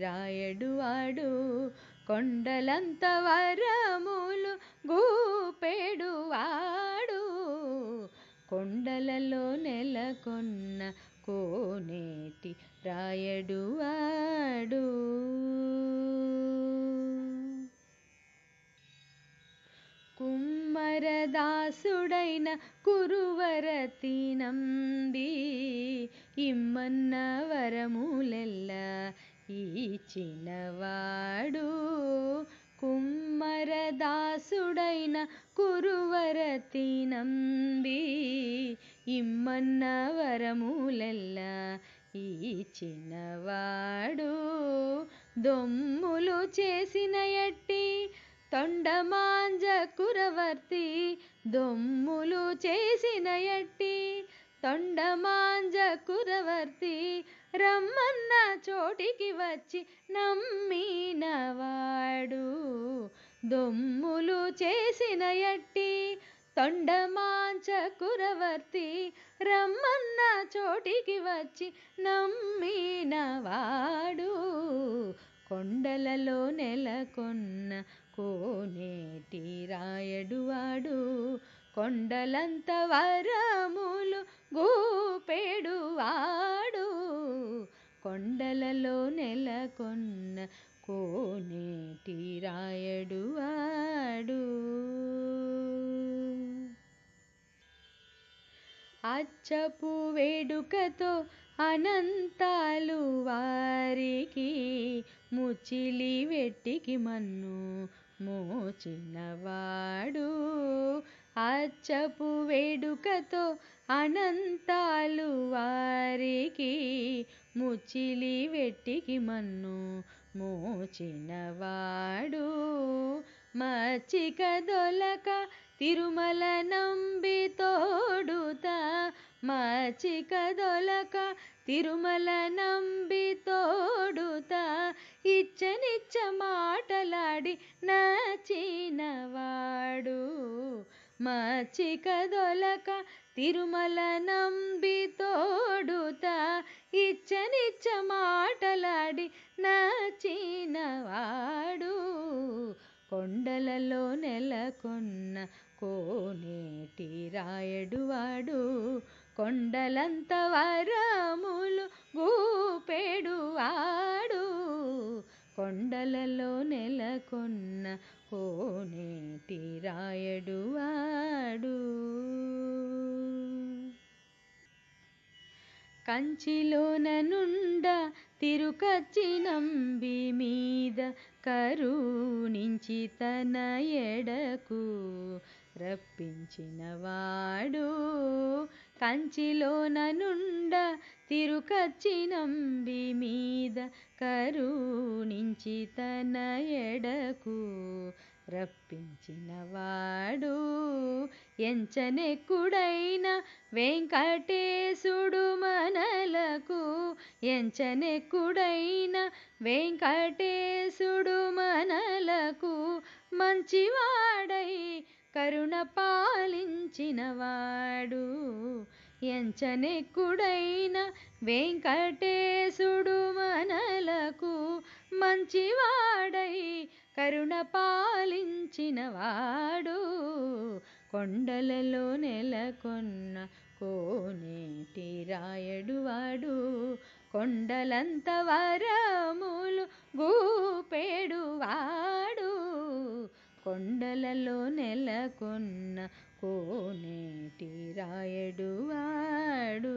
రాయడు వాడు కొండలంత వరములు గూపెడు వాడు. కొండలలో నెలకొన్న కోనేటి రాయడు వాడు. కుమ్మరదాసుడైన కురువరతి నంబి ఇమ్మన్న వరము చిన్నవాడు కుమ్మరదాసుడైన కురువరతి నంబి ఇమ్మన్న వరములెల్ల చిన్నవాడు దొమ్ములు చేసిన ఎట్టి తొండమాంజ కురవర్తి దొమ్ములు చేసిన ఎట్టి తొండమాంజ కురవర్తి రమ్మన్న చోటికి వచ్చి నమ్మినవాడు. దొమ్ములు చేసిన ఎట్టి తొండమాంచ కురవర్తి రమ్మన్న చోటికి వచ్చి నమ్మినవాడు. కొండలలో నెలకొన్న కోనేటి రాయడువాడు కొండలంత వరములు గూపెడువాడు. కొండలలో నెలకొన్న కోనేటి రాయడు వాడు అచ్చపు వేడుకతో అనంతాలు వారికి ముచిలి వెట్టికి మన్ను మోచినవాడు. అచ్చపు వేడుకతో అనంతాలు వారికి ముచిలి వెట్టికి మన్ను మోచినవాడు. మచ్చిక దొలక తిరుమల నంబి తోడుతా మచ్చిక దొలక తిరుమల నంబి తోడుతా ఇచ్చనిచ్చ మాటలాడి నచ్చినవాడు. మచ్చిక దొలక తిరుమల నంబి తోడుత ఇచ్చనిచ్చ మాటలాడి నచ్చినవాడు కొండలలో నెలకొన్న కోనేటి రాయడువాడు కొండలంత వరములు గూపెడువాడు కొండలలో నెలకొన్న కోనేటి రాయడువాడు కంచిలోన నుండ తిరుకచ్చి నంబి మీద కరుణించి తన ఎడకు రప్పించినవాడు కంచిలోన నుండ తిరుకచ్చి నంబి మీద కరుణించి తన ఎడకు రప్పించినవాడు ఎంచనెక్కుడైన వెంకటేశుడు మనలకు. ఎంచనెక్కుడైన వెంకటేశుడు మనలకు. మంచివాడై కరుణ పాలించినవాడు ఎంచనెక్కుడైన వెంకటేశుడు మనలకు. మంచివాడై కరుణ పాలించిన వాడు కొండలలో నెలకొన్న కోనేటి రాయడువాడు కొండలంత వరములు గూపేడువాడు కొండలలో నెలకొన్న కోనేటి రాయడువాడు